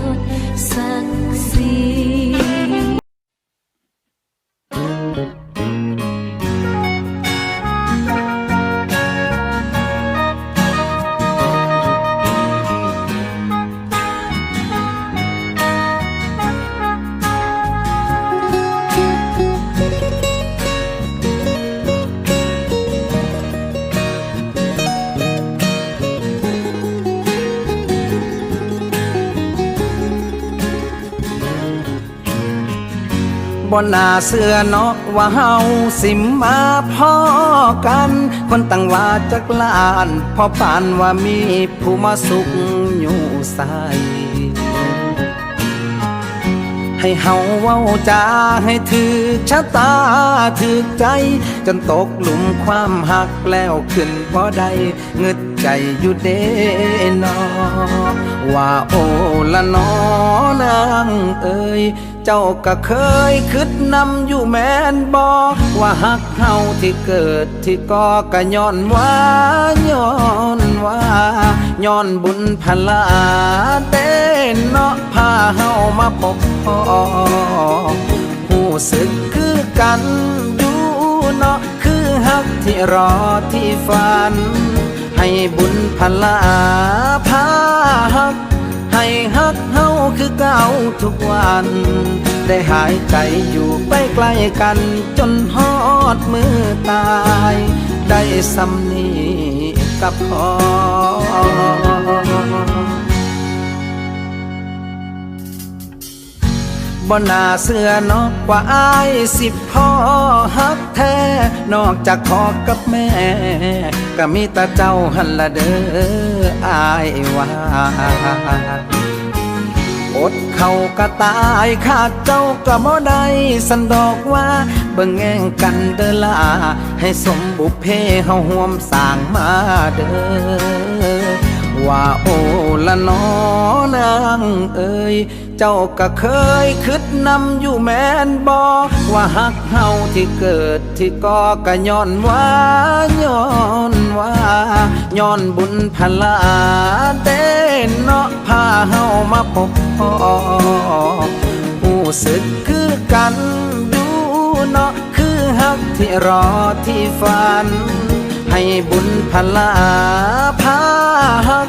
ติ บ่น่าเสื้อเนาะว่าเฮาสิมาพ่อกัน คนตั้งว่าจักลานพอปานว่ามีผู้มาสุขอยู่ใส ให้เฮาเว้าจาให้ถือชะตาถือใจ จนตกหลุมความหักแล้วขึ้นบ่ได้เงึดใจอยู่เด้นอว่าโอละนอนางเอ่ยเจ้าก็เคยคิดนำอยู่แม่นบอกว่าหักเฮาที่เกิดที่ก่อก็ย้อนว่าย้อนว่าย้อนบุญพลาเต้ นเนาะพาเฮามาพบพ่อผู้สึกคือกันอยู่เนาะคือฮักที่รอที่ฝัน ให้บุญพลาพาฮัก ให้ฮักเฮาคือเก่าทุกวัน ได้หายใจอยู่ไปใกล้กัน จนฮอดมือตาย ได้สำนีกับพอ บ่น่าเสื้อนอกว่าอายสิพ่อฮักแท้ นอกจากพ่อกับแม่ ก็มีแต่เจ้าหันละเด้ออายว่าอดเขาก็ตายขาดเจ้าก็บ่ได้สันดอกว่า เบิ่งแง่งกันเด้อลาให้สมบุพเพเฮาห่วมสร้างมาเด้อว่าโอละนอนางเอ่ย เจ้าก็เคยคิดนำอยู่แม่นบอว่าหักเฮาที่เกิดที่ก่อก็ย้อนว่าย้อนว่าย้อนบุญพลาเต้นเนาะพาเฮามาพบพ่อผู้สึกคือกันอยู่เนาะคือฮักที่รอที่ฝัน ให้บุญพลาพาฮัก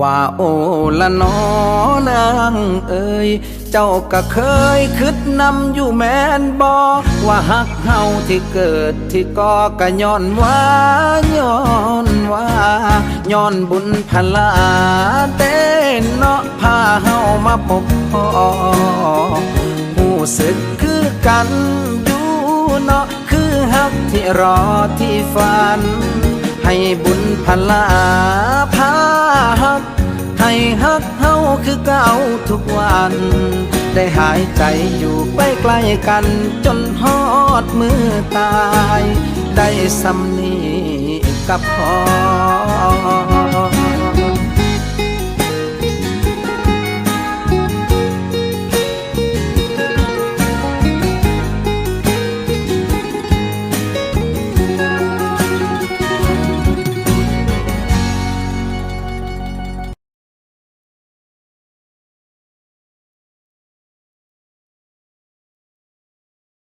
ว่าโอละนอนางเอ่ยเจ้าก็เคยคิดนำอยู่แม่นบอว่าหักเฮาที่เกิดที่ก่อก็ย้อนว่าย้อนว่าย้อนบุญพลาเต้นเนาะพาเฮามาพบพ่อผู้สึกคือกันอยู่เนาะคือฮักที่รอที่ฝัน ให้บุญพลา ให้ฮักเฮาคือเก่าทุกวัน ได้หายใจอยู่ไปใกล้กัน จนฮอดมือตาย ได้สำนีกับพอ